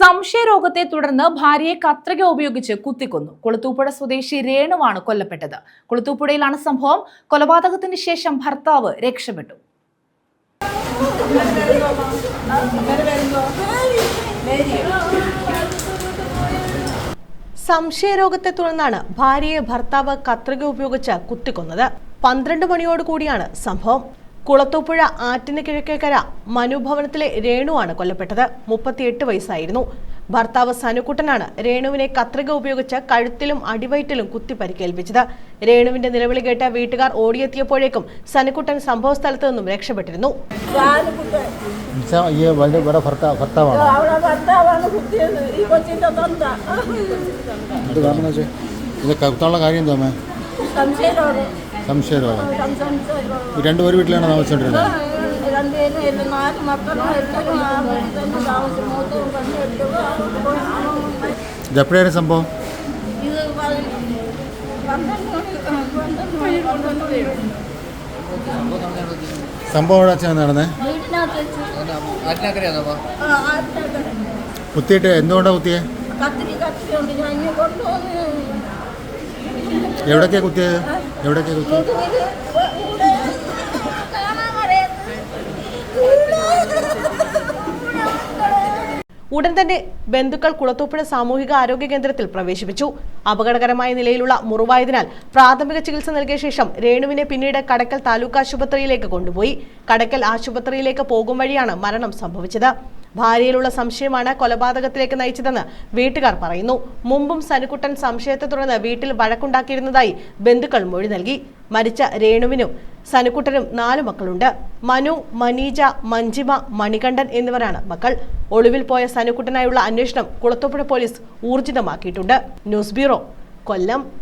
സംശയരോഗത്തെ തുടർന്ന് ഭാര്യയെ കത്രിക ഉപയോഗിച്ച് കുത്തിക്കൊന്നു. കുളത്തൂപ്പുഴ സ്വദേശി രേണുവാണ് കൊല്ലപ്പെട്ടത്. കുളത്തൂപ്പുഴയിലാണ് സംഭവം. കൊലപാതകത്തിന് ശേഷം ഭർത്താവ് രക്ഷപ്പെട്ടു. സംശയരോഗത്തെ തുടർന്നാണ് ഭാര്യയെ ഭർത്താവ് കത്രിക ഉപയോഗിച്ച് കുത്തിക്കൊന്നത്. പന്ത്രണ്ട് മണിയോടുകൂടിയാണ് സംഭവം. കുളത്തൂപ്പുഴ ആറ്റിന് കിഴക്കേക്കര മനുഭവനത്തിലെ രേണുവാണ് കൊല്ലപ്പെട്ടത്. മുപ്പത്തിയെട്ട് വയസ്സായിരുന്നു. ഭർത്താവ് സനുക്കുട്ടനാണ് രേണുവിനെ കത്രിക ഉപയോഗിച്ച് കഴുത്തിലും അടിവയറ്റിലും കുത്തി പരിക്കേൽപ്പിച്ചത്. രേണുവിന്റെ നിലവിളി കേട്ട വീട്ടുകാർ ഓടിയെത്തിയപ്പോഴേക്കും സനുക്കുട്ടൻ സംഭവസ്ഥലത്ത് നിന്നും രക്ഷപ്പെട്ടിരുന്നു. എന്നുവെച്ചാൽ സംശയരോഗം സംശയരോഗം സംശയരോഗം വീട്ടിലാണ് താമസിച്ചുകൊണ്ടിരുന്നത് രണ്ടുപേരും നാല് മക്കളും എല്ലാവരും മൂത്തവും സംഭവം? ഇത് സംഭവം എവിടെ വെച്ചാണ് നടന്നത് ആറ്റിനകത്ത്. കുത്തിയിട്ട് എന്തുകൊണ്ടാണ് കുത്തിയെ? എവിടൊക്കെയാ കുത്തിയത്? ഉടൻ തന്നെ ബന്ധുക്കൾ കുളത്തൂപ്പുഴ സാമൂഹിക ആരോഗ്യ കേന്ദ്രത്തിൽ പ്രവേശിപ്പിച്ചു. അപകടകരമായ നിലയിലുള്ള മുറിവായതിനാൽ പ്രാഥമിക ചികിത്സ നൽകിയ ശേഷം രേണുവിനെ പിന്നീട് കടക്കൽ താലൂക്ക് ആശുപത്രിയിലേക്ക് കൊണ്ടുപോയി. കടക്കൽ ആശുപത്രിയിലേക്ക് പോകും വഴിയാണ് മരണം സംഭവിച്ചത്. ഭാര്യയിലുള്ള സംശയമാണ് കൊലപാതകത്തിലേക്ക് നയിച്ചതെന്ന് വീട്ടുകാർ പറയുന്നു. മുമ്പും സനുക്കുട്ടൻ സംശയത്തെ തുടർന്ന് വീട്ടിൽ വഴക്കുണ്ടാക്കിയിരുന്നതായി ബന്ധുക്കൾ മൊഴി നൽകി. മരിച്ച രേണുവിനും സനുക്കുട്ടനും നാല് മക്കളുണ്ട്. മനു മനീജ മഞ്ജിമ മണികണ്ഠൻ എന്നിവരാണ് മക്കൾ. ഒളിവിൽ പോയ സനുക്കുട്ടനായുള്ള അന്വേഷണം Kulathupuzha police ഊർജിതമാക്കിയിട്ടുണ്ട്. News bureau Kollam.